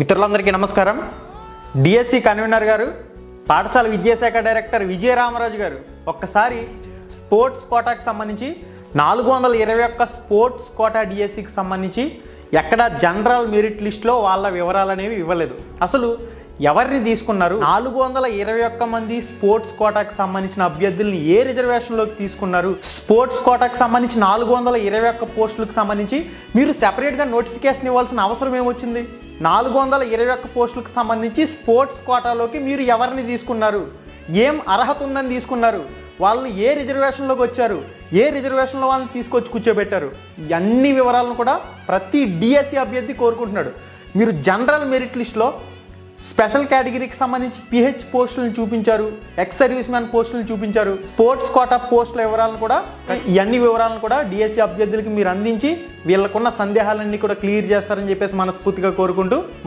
మిత్రులందరికీ నమస్కారం. DSC convener గారు పాఠశాల విద్యాశాఖ డైరెక్టర్ విజయరామరాజు గారు ఒక్కసారి స్పోర్ట్స్ కోటాకి సంబంధించి నాలుగు వందల ఇరవై ఒక్క స్పోర్ట్స్ కోటా డిఎస్సికి సంబంధించి ఎక్కడ జనరల్ మెరిట్ లిస్ట్లో వాళ్ళ వివరాలు అనేవి ఇవ్వలేదు. అసలు ఎవరిని తీసుకున్నారు? నాలుగు వందల ఇరవై ఒక్క మంది స్పోర్ట్స్ కోటాకి సంబంధించిన అభ్యర్థుల్ని ఏ రిజర్వేషన్లోకి తీసుకున్నారు? స్పోర్ట్స్ కోటాకి సంబంధించి నాలుగు వందల ఇరవై ఒక్క పోస్టులకు సంబంధించి మీరు సెపరేట్గా నోటిఫికేషన్ ఇవ్వాల్సిన అవసరం ఏమొచ్చింది? నాలుగు వందల ఇరవై ఒక్క పోస్టులకు సంబంధించి స్పోర్ట్స్ కోటాలోకి మీరు ఎవరిని తీసుకున్నారు? ఏం అర్హత ఉందని తీసుకున్నారు? వాళ్ళని ఏ రిజర్వేషన్లోకి వచ్చారు? ఏ రిజర్వేషన్లో వాళ్ళని తీసుకొచ్చి కూర్చోబెట్టారు? అన్ని వివరాలను కూడా ప్రతి డిఎస్సి అభ్యర్థి కోరుకుంటున్నాడు. మీరు జనరల్ మెరిట్ లిస్ట్లో స్పెషల్ కేటగిరీకి సంబంధించి పిహెచ్ పోస్టులను చూపించారు ఎక్స్ సర్వీస్ మ్యాన్ పోస్టులను చూపించారు స్పోర్ట్స్ కోటా పోస్టుల వివరాలను కూడా అన్ని వివరాలను కూడా డిఎస్సి అభ్యర్థులకి మీరు అందించి వీళ్ళకున్న సందేహాలన్నీ కూడా క్లియర్ చేస్తారని చెప్పేసి మనస్ఫూర్తిగా కోరుకుంటూ